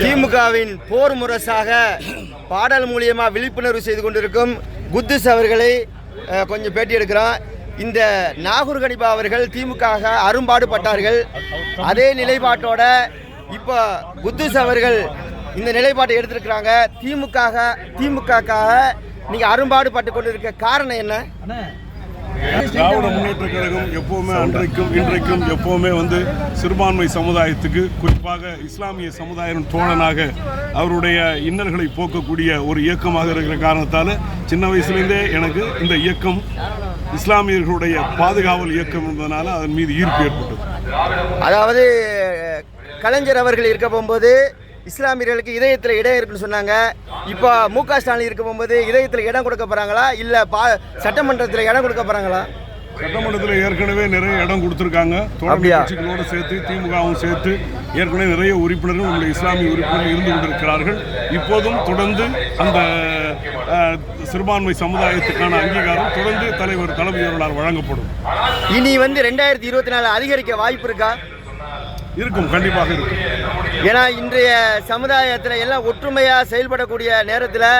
திமுகவின் போர் முரசாக பாடல் மூலியமாக விழிப்புணர்வு செய்து கொண்டிருக்கும் குத்துஸ் அவர்களை கொஞ்சம் பேட்டி எடுக்கிறோம். இந்த நாகூர் கணிபா அவர்கள் திமுக அரும்பாடுபட்டார்கள். அதே நிலைப்பாட்டோட இப்போ குத்துஸ் அவர்கள் இந்த நிலைப்பாட்டை எடுத்திருக்கிறாங்க. திமுக திமுகக்காக நீங்கள் அரும்பாடுபட்டு கொண்டிருக்க காரணம் என்ன? திராவிட முன்னேற்ற கழகம் எப்போவுமே அன்றைக்கும் இன்றைக்கும் எப்போவுமே வந்து சிறுபான்மை சமுதாயத்துக்கு குறிப்பாக இஸ்லாமிய சமுதாயம் தோழனாக அவருடைய இன்னல்களை போக்கக்கூடிய ஒரு இயக்கமாக இருக்கிற காரணத்தால் சின்ன வயசுலேருந்தே எனக்கு இந்த இயக்கம் இஸ்லாமியர்களுடைய பாதுகாவல் இயக்கம் என்பதனால அதன் மீது ஈர்ப்பு ஏற்பட்டது. அதாவது கலைஞர் அவர்கள் இருக்க போகும்போது இஸ்லாமியர்களுக்கு இதயத்தில் இடம் இருக்குன்னு சொன்னாங்க. இப்போ மு க. ஸ்டாலின் இருக்க போகும்போது இதயத்தில் இடம் கொடுக்க போகிறாங்களா இல்லை பா சட்டமன்றத்தில் இடம் கொடுக்க போகிறாங்களா சட்டமன்றத்தில் ஏற்கனவே நிறைய இடம் கொடுத்துருக்காங்க. தோழமை? கட்சிகளோடு சேர்த்து திமுகவும் சேர்த்து ஏற்கனவே நிறைய உறுப்பினர்கள் நம்முடைய இஸ்லாமிய உறுப்பினர்கள் இருந்து கொண்டிருக்கிறார்கள். இப்போதும் தொடர்ந்து அந்த சிறுபான்மை சமுதாயத்துக்கான அங்கீகாரம் தொடர்ந்து தலைவர் தளபதி அவர்களால் வழங்கப்படும். இனி வந்து ரெண்டாயிரத்தி இருபத்தி நாலு அதிகரிக்க வாய்ப்பு இருக்கா? இருக்கும் கண்டிப்பாக இருக்கும். ஏன்னா இன்றைய சமுதாயத்தில் எல்லாம் ஒற்றுமையாக செயல்படக்கூடிய நேரத்தில்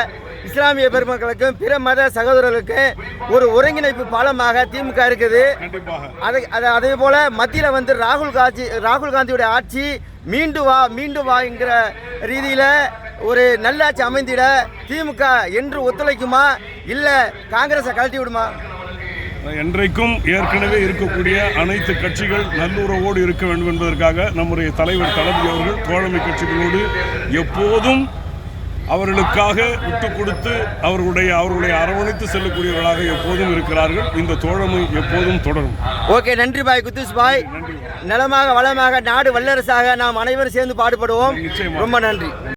இஸ்லாமிய பெருமக்களுக்கும் பிற மத சகோதரர்களுக்கும் ஒரு ஒருங்கிணைப்பு பாலமாக திமுக இருக்குது. அதை அதை அதே போல மத்தியில் வந்து ராகுல் காந்தி ராகுல் காந்தியுடைய ஆட்சி மீண்டு வா மீண்டு வாங்கிற ரீதியில் ஒரு நல்லாட்சி அமைந்திட திமுக என்று ஒத்துழைக்குமா? இல்லை காங்கிரஸை கழட்டி விடுமா? என்றைக்கும் ஏற்கனவே இருக்கக்கூடிய அனைத்து கட்சிகள் நல்லுறவோடு இருக்க வேண்டும் என்பதற்காக நம்முடைய தலைவர் தளபதி அவர்கள் தோழமை கட்சிகளோடு எப்போதும் அவர்களுக்காக விட்டு கொடுத்து அவர்களுடைய அவர்களுடைய அரவணைத்து செல்லக்கூடியவர்களாக எப்போதும் இருக்கிறார்கள். இந்த தோழமை எப்போதும் தொடரும். ஓகே நன்றி பாய் குத்துஸ் பாய். நலமாக வளமாக நாடு வல்லரசாக நாம் அனைவரும் சேர்ந்து பாடுபடுவோம். ரொம்ப நன்றி.